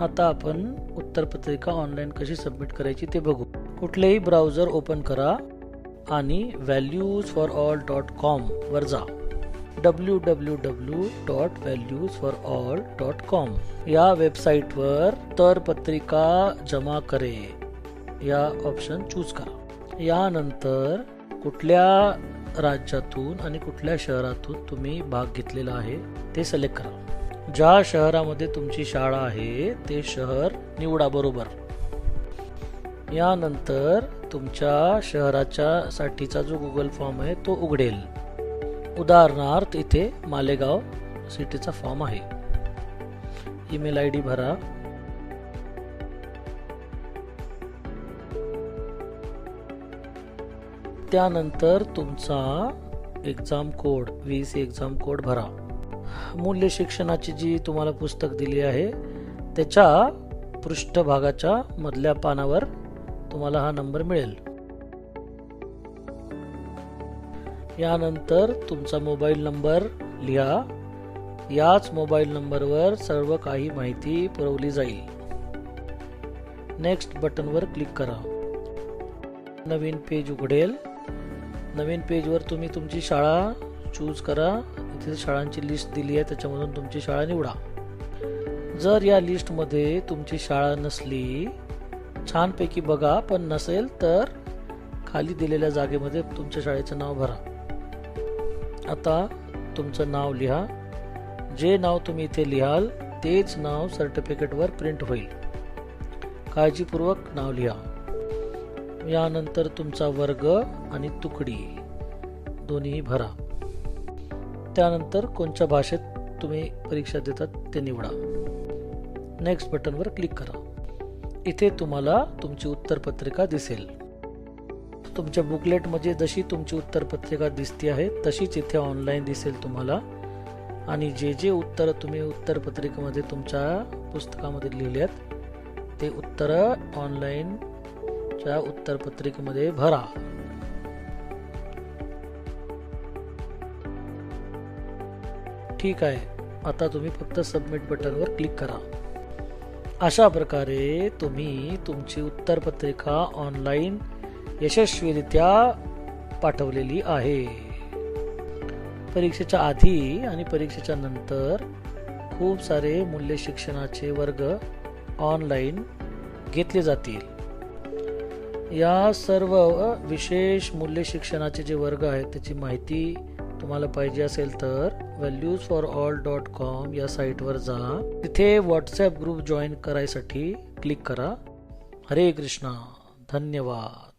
आता आपण उत्तरपत्रिका ऑनलाईन कशी सबमिट करायची ते बघू. कुठलेही ब्राउझर ओपन करा आणि values for all dot com वर जा. W W W dot values for all dot com या वेबसाईटवर तर पत्रिका जमा करे. या ऑप्शन चूज करा. यानंतर कुठल्या राज्यातून आणि कुठल्या शहरातून तुम्ही भाग घेतलेला आहे ते सिलेक्ट करा. ज्या शहरामध्ये तुमची शाळा आहे ते शहर निवडा बरोबर. यानंतर तुमच्या शहराच्या साठीचा जो गुगल फॉर्म आहे तो उघडेल. उदाहरणार्थ इथे मालेगाव सिटीचा फॉर्म आहे. ईमेल आय डी भरा. त्यानंतर तुमचा exam code V C exam code भरा. मूल्य शिक्षणाची जी तुम्हाला पुस्तक दिली आहे त्याच्या पृष्ठभागाच्या मधल्या पानावर तुम्हाला हा नंबर मिळेल. यानंतर तुमचा मोबाईल नंबर लिहा. याच मोबाईल नंबरवर सर्व काही माहिती पुरवली जाईल. नेक्स्ट बटनवर क्लिक करा. नवीन पेज उघडेल. नवीन पेजवर तुम्ही तुमची शाळा चूज करा. इथे शाळांची लिस्ट दिली आहे त्याच्यामधून तुमची शाळा निवडा. जर या लिस्टमध्ये तुमची शाळा नसली छानपैकी बघा पण नसेल तर खाली दिलेल्या जागेमध्ये तुमच्या शाळेचं नाव भरा. आता तुमचं नाव लिहा. जे नाव तुम्ही इथे लिहाल तेच नाव सर्टिफिकेटवर प्रिंट होईल. काळजीपूर्वक नाव लिहा. यानंतर तुमचा वर्ग आणि तुकडी. दोन्ही भरा. त्यानंतर कोणत्या भाषेत तुम्ही परीक्षा देतात ते निवडा. नेक्स्ट बटनवर क्लिक करा. इथे तुम्हाला तुमची उत्तरपत्रिका दिसेल. तुमच्या बुकलेटमध्ये जशी तुमची उत्तरपत्रिका दिसते आहे तशीच इथे ऑनलाईन दिसेल तुम्हाला. आणि जे जे उत्तर तुम्ही उत्तरपत्रिकेमध्ये तुमच्या पुस्तकामध्ये लिहिले आहेत ते उत्तरं ऑनलाईनच्या उत्तरपत्रिकेमध्ये भरा. ठीक आहे. आता तुम्ही फक्त सबमिट बटनवर क्लिक करा. अशा प्रकारे तुम्ही तुमची उत्तरपत्रिका ऑनलाईन यशस्वीरित्या पाठवलेली आहे. परीक्षेच्या आधी आणि परीक्षेच्या नंतर खूप सारे मूल्य शिक्षणाचे वर्ग ऑनलाईन घेतले जातील. या सर्व विशेष मूल्य शिक्षणाचे जे वर्ग आहेत त्याची माहिती तुम्हाला पाहिजे असेल तर values for all dot com या साईटवर जा. तिथे व्हॉट्सॲप ग्रुप जॉईन करायसाठी क्लिक करा. हरे कृष्णा. धन्यवाद.